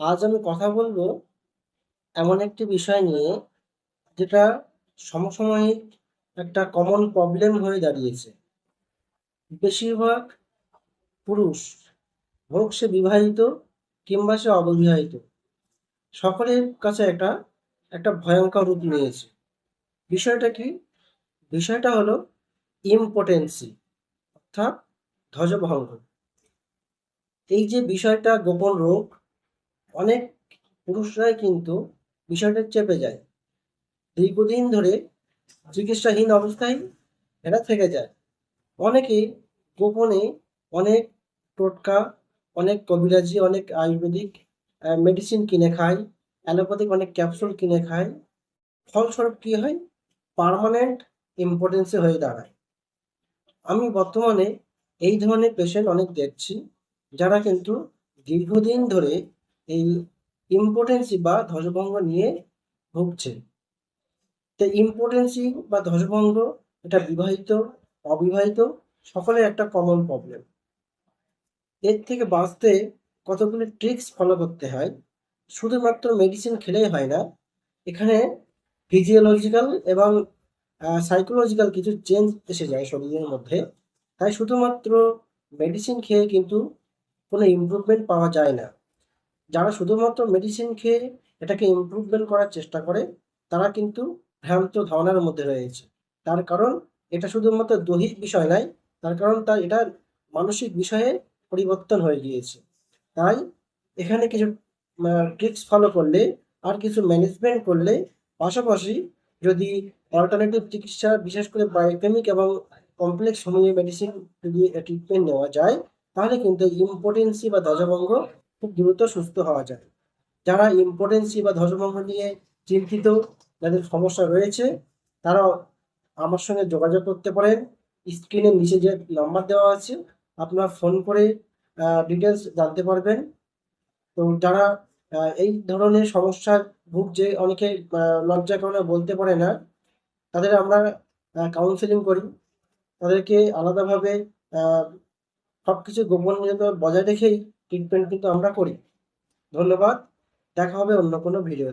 আজ আমি কথা বলব এমন একটি বিষয় নিয়ে যেটা সমসাময়িক একটা কমন প্রবলেম হয়ে দাঁড়িয়েছে। বেশিরভাগ পুরুষ হোক সে বিবাহিত কিংবা সে অবিবাহিত, সকলের কাছে একটা একটা ভয়ঙ্কর রূপ নিয়েছে। বিষয়টা কি? বিষয়টা হলো ইম্পোটেন্সি অর্থাৎ ধ্বজভঙ্গ এই যে বিষয়টা গোপন রোগ অনেক পুরুষরাই কিন্তু বিষয়টা চেপে যায়। দীর্ঘদিন ধরে চিকিৎসাহীন অবস্থায় এরা থেকে যায়। অনেকেই গোপনে অনেক টোটকা, অনেক কবিরাজি, অনেক আয়ুর্বেদিক মেডিসিন কিনে খায়, অ্যালোপ্যাথিক অনেক ক্যাপসুল কিনে খায়। ফলস্বরূপ কী হয়? পার্মানেন্ট ইম্পর্টেন্সে হয়ে দাঁড়ায়। আমি বর্তমানে এই ধরনের পেশেন্ট অনেক দেখছি, যারা কিন্তু দীর্ঘদিন ধরে এই ইম্পোর্টেন্সি বা ধ্বজভঙ্গ নিয়ে ভুগছে। তো ইম্পোর্টেন্সি বা ধ্বজভঙ্গ এটা বিবাহিত, অবিবাহিত, সকলের একটা কমন প্রবলেম এর থেকে বাঁচতে কতগুলি ট্রিক্স ফলো করতে হয়, শুধুমাত্র মেডিসিন খেলেই হয় না, এখানে ফিজিওলজিক্যাল এবং সাইকোলজিক্যাল কিছু চেঞ্জ এসে যায় শরীরের মধ্যে। তাই শুধুমাত্র মেডিসিন খেয়ে কিন্তু কোনো ইমপ্রুভমেন্ট পাওয়া যায় না। যারা শুধুমাত্র মেডিসিন খেয়ে এটাকে ইমপ্রুভমেন্ট করার চেষ্টা করে, তারা কিন্তু ভ্রান্ত ধারণার মধ্যে রয়েছে। তার কারণ এটা শুধুমাত্র দৈহিক বিষয় নয়, তার কারণ তার এটা মানসিক বিষয়ে পরিবর্তন হয়ে গিয়েছে। তাই এখানে কিছু ট্রিক্স ফলো করলে আর কিছু ম্যানেজমেন্ট করলে পাশাপাশি যদি অল্টারনেটিভ চিকিৎসা বিশেষ করে বায়োকেমিক এবং কমপ্লেক্স হোমিও মেডিসিন ট্রিটমেন্ট নেওয়া যায়, তাহলে কিন্তু ইম্পোর্টেন্সি বা ধ্বজভঙ্গ খুব দ্রুত সুস্থ হওয়া যায়। যারা ইম্পর্টেন্সি বা ধ্বজভঙ্গ নিয়ে চিন্তিত, যাদের সমস্যা রয়েছে তারা আমার সঙ্গে যোগাযোগ করতে পারেন। স্ক্রিনের নিচে যে নাম্বার দেওয়া আছে, আপনারা ফোন করে ডিটেলস জানতে পারবেন। তো যারা এই ধরনের সমস্যার ভুগছে অনেকে লজ্জার কারণে বলতে পারে না, তাদের আমরা কাউন্সেলিং করি। তাদেরকে আলাদাভাবে সব কিছু গোপনীয়তা বজায় রেখেই ট্রিটমেন্ট কিন্তু আমরা করি। ধন্যবাদ। দেখা হবে অন্য কোনো ভিডিও